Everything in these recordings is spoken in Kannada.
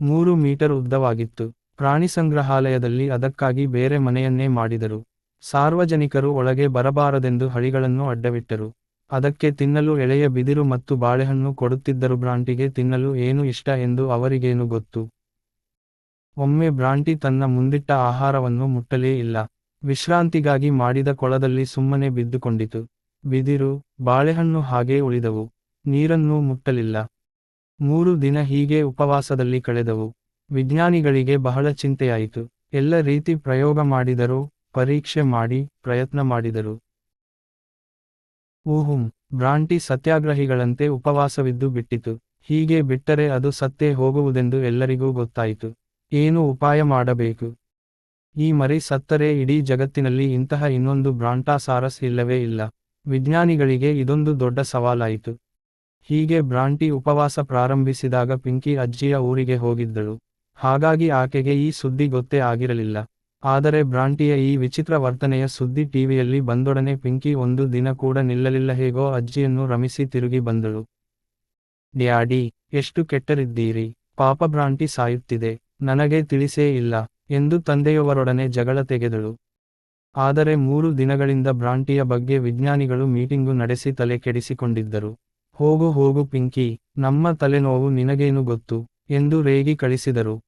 ಮೂರು ಮೀಟರ್ ಉದ್ದವಾಗಿತ್ತು. ಪ್ರಾಣಿ ಸಂಗ್ರಹಾಲಯದಲ್ಲಿ ಅದಕ್ಕಾಗಿ ಬೇರೆ ಮನೆಯನ್ನೇ ಮಾಡಿದರು. ಸಾರ್ವಜನಿಕರು ಒಳಗೆ ಬರಬಾರದೆಂದು ಹಳಿಗಳನ್ನು ಅಡ್ಡವಿಟ್ಟರು. ಅದಕ್ಕೆ ತಿನ್ನಲು ಎಳೆಯ ಬಿದಿರು ಮತ್ತು ಬಾಳೆಹಣ್ಣು ಕೊಡುತ್ತಿದ್ದರು. ಬ್ರಾಂಟಿಗೆ ತಿನ್ನಲು ಏನು ಇಷ್ಟ ಎಂದು ಅವರಿಗೇನು ಗೊತ್ತು? ಒಮ್ಮೆ ಬ್ರಾಂಟಿ ತನ್ನ ಮುಂದಿಟ್ಟ ಆಹಾರವನ್ನು ಮುಟ್ಟಲೇ ಇಲ್ಲ. ವಿಶ್ರಾಂತಿಗಾಗಿ ಮಾಡಿದ ಕೊಳದಲ್ಲಿ ಸುಮ್ಮನೆ ಬಿದ್ದುಕೊಂಡಿತು. ಬಿದಿರು, ಬಾಳೆಹಣ್ಣು ಹಾಗೇ ಉಳಿದವು. ನೀರನ್ನೂ ಮುಟ್ಟಲಿಲ್ಲ. ಮೂರು ದಿನ ಹೀಗೆ ಉಪವಾಸದಲ್ಲಿ ಕಳೆದವು. ವಿಜ್ಞಾನಿಗಳಿಗೆ ಬಹಳ ಚಿಂತೆಯಾಯಿತು. ಎಲ್ಲ ರೀತಿ ಪ್ರಯೋಗ ಮಾಡಿದರು, ಪರೀಕ್ಷೆ ಮಾಡಿ, ಪ್ರಯತ್ನ ಮಾಡಿದರು. ಊಹುಂ ಬ್ರಾಂಟಿ ಸತ್ಯಾಗ್ರಹಿಗಳಂತೆ ಉಪವಾಸವಿದ್ದು ಬಿಟ್ಟಿತು. ಹೀಗೆ ಬಿಟ್ಟರೆ ಅದು ಸತ್ತೇ ಹೋಗುವುದೆಂದು ಎಲ್ಲರಿಗೂ ಗೊತ್ತಾಯಿತು. ಏನು ಉಪಾಯ ಮಾಡಬೇಕು? ಈ ಮರಿ ಸತ್ತರೆ ಇಡೀ ಜಗತ್ತಿನಲ್ಲಿ ಇಂತಹ ಇನ್ನೊಂದು ಬ್ರಾಂಟಾಸಾರಸ್ ಇಲ್ಲವೇ ಇಲ್ಲ. ವಿಜ್ಞಾನಿಗಳಿಗೆ ಇದೊಂದು ದೊಡ್ಡ ಸವಾಲಾಯಿತು. ಹೀಗೆ ಬ್ರಾಂಟಿ ಉಪವಾಸ ಪ್ರಾರಂಭಿಸಿದಾಗ ಪಿಂಕಿ ಅಜ್ಜಿಯ ಊರಿಗೆ ಹೋಗಿದ್ದಳು. ಹಾಗಾಗಿ ಆಕೆಗೆ ಈ ಸುದ್ದಿ ಗೊತ್ತೇ ಆಗಿರಲಿಲ್ಲ. ಆದರೆ ಬ್ರಾಂಟಿಯ ಈ ವಿಚಿತ್ರ ವರ್ತನೆಯ ಸುದ್ದಿ ಟಿವಿಯಲ್ಲಿ ಬಂದೊಡನೆ ಪಿಂಕಿ ಒಂದು ದಿನ ಕೂಡ ನಿಲ್ಲಲಿಲ್ಲ. ಹೇಗೋ ಅಜ್ಜಿಯನ್ನು ರಮಿಸಿ ತಿರುಗಿ ಬಂದಳು. ಡ್ಯಾಡಿ, ಎಷ್ಟು ಕೆಟ್ಟರಿದ್ದೀರಿ. ಪಾಪ ಬ್ರಾಂಟಿ ಸಾಯುತ್ತಿದೆ. ನನಗೆ ತಿಳಿಸೇ ಇಲ್ಲ ಎಂದು ತಂದೆಯವರೊಡನೆ ಜಗಳ ತೆಗೆದಳು. ಆದರೆ ಮೂರು ದಿನಗಳಿಂದ ಬ್ರಾಂಟಿಯ ಬಗ್ಗೆ ವಿಜ್ಞಾನಿಗಳು ಮೀಟಿಂಗು ನಡೆಸಿ ತಲೆ ಕೆಡಿಸಿಕೊಂಡಿದ್ದರು. ಹೋಗು ಹೋಗು ಪಿಂಕಿ, ನಮ್ಮ ತಲೆನೋವು ನಿನಗೇನು ಗೊತ್ತು? ಎಂದು ರೇಗಿ ಕಳಿಸಿದರು.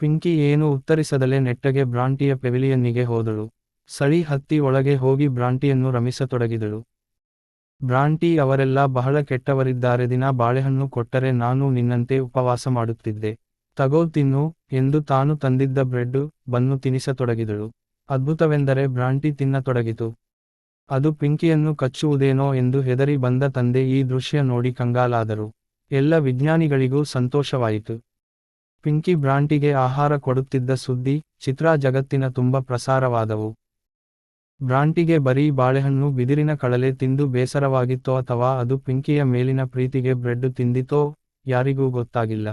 ಪಿಂಕಿ ಏನು ಉತ್ತರಿಸದಲೆ ನೆಟ್ಟಗೆ ಬ್ರಾಂಟಿಯ ಪೆವಿಲಿಯನ್ನಿಗೆ ಹೋದಳು. ಸಳಿ ಹತ್ತಿ ಒಳಗೆ ಹೋಗಿ ಬ್ರಾಂಟಿಯನ್ನು ರಮಿಸತೊಡಗಿದಳು. ಬ್ರಾಂಟಿ ಅವರೆಲ್ಲ ಬಹಳ ಕೆಟ್ಟವರಿದ್ದಾರೆ, ದಿನ ಬಾಳೆಹಣ್ಣು ಕೊಟ್ಟರೆ ನಾನು ನಿನ್ನಂತೆ ಉಪವಾಸ ಮಾಡುತ್ತಿದ್ದೆ. ತಗೋ ತಿನ್ನು ಎಂದು ತಾನು ತಂದಿದ್ದ ಬ್ರೆಡ್ ಬನ್ನು ತಿನಿಸತೊಡಗಿದಳು. ಅದ್ಭುತವೆಂದರೆ ಬ್ರಾಂಟಿ ತಿನ್ನತೊಡಗಿತು. ಅದು ಪಿಂಕಿಯನ್ನು ಕಚ್ಚುವುದೇನೋ ಎಂದು ಹೆದರಿ ಬಂದ ತಂದೆ ಈ ದೃಶ್ಯ ನೋಡಿ ಕಂಗಾಲಾದರು. ಎಲ್ಲ ವಿಜ್ಞಾನಿಗಳಿಗೂ ಸಂತೋಷವಾಯಿತು. ಪಿಂಕಿ ಬ್ರಾಂಟಿಗೆ ಆಹಾರ ಕೊಡುತ್ತಿದ್ದ ಸುದ್ದಿ, ಚಿತ್ರ ಜಗತ್ತಿನ ತುಂಬ ಪ್ರಸಾರವಾದವು. ಬ್ರಾಂಟಿಗೆ ಬರೀ ಬಾಳೆಹಣ್ಣು ಬಿದಿರಿನ ಕಳಲೆ ತಿಂದು ಬೇಸರವಾಗಿತ್ತೋ ಅಥವಾ ಅದು ಪಿಂಕಿಯ ಮೇಲಿನ ಪ್ರೀತಿಗೆ ಬ್ರೆಡ್ ತಿಂದಿತೋ ಯಾರಿಗೂ ಗೊತ್ತಾಗಿಲ್ಲ.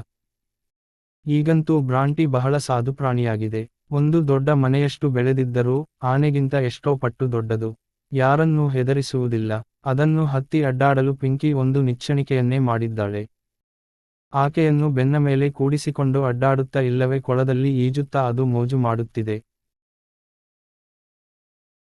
ಈಗಂತೂ ಬ್ರಾಂಟಿ ಬಹಳ ಸಾಧು ಪ್ರಾಣಿಯಾಗಿದೆ. ಒಂದು ದೊಡ್ಡ ಮನೆಯಷ್ಟು ಬೆಳೆದಿದ್ದರೂ ಆನೆಗಿಂತ ಎಷ್ಟೋ ಪಟ್ಟು ದೊಡ್ಡದು. ಯಾರನ್ನೂ ಹೆದರಿಸುವುದಿಲ್ಲ. ಅದನ್ನು ಹತ್ತಿ ಅಡ್ಡಾಡಲು ಪಿಂಕಿ ಒಂದು ನಿಚ್ಚಣಿಕೆಯನ್ನೇ ಮಾಡಿದ್ದಾಳೆ. ಆಕೆಯನ್ನು ಬೆನ್ನ ಮೇಲೆ ಕೂಡಿಸಿಕೊಂಡು ಅಡ್ಡಾಡುತ್ತಾ ಇಲ್ಲವೇ ಕೊಳದಲ್ಲಿ ಈಜುತ್ತಾ ಅದು ಮೋಜು ಮಾಡುತ್ತಿದೆ.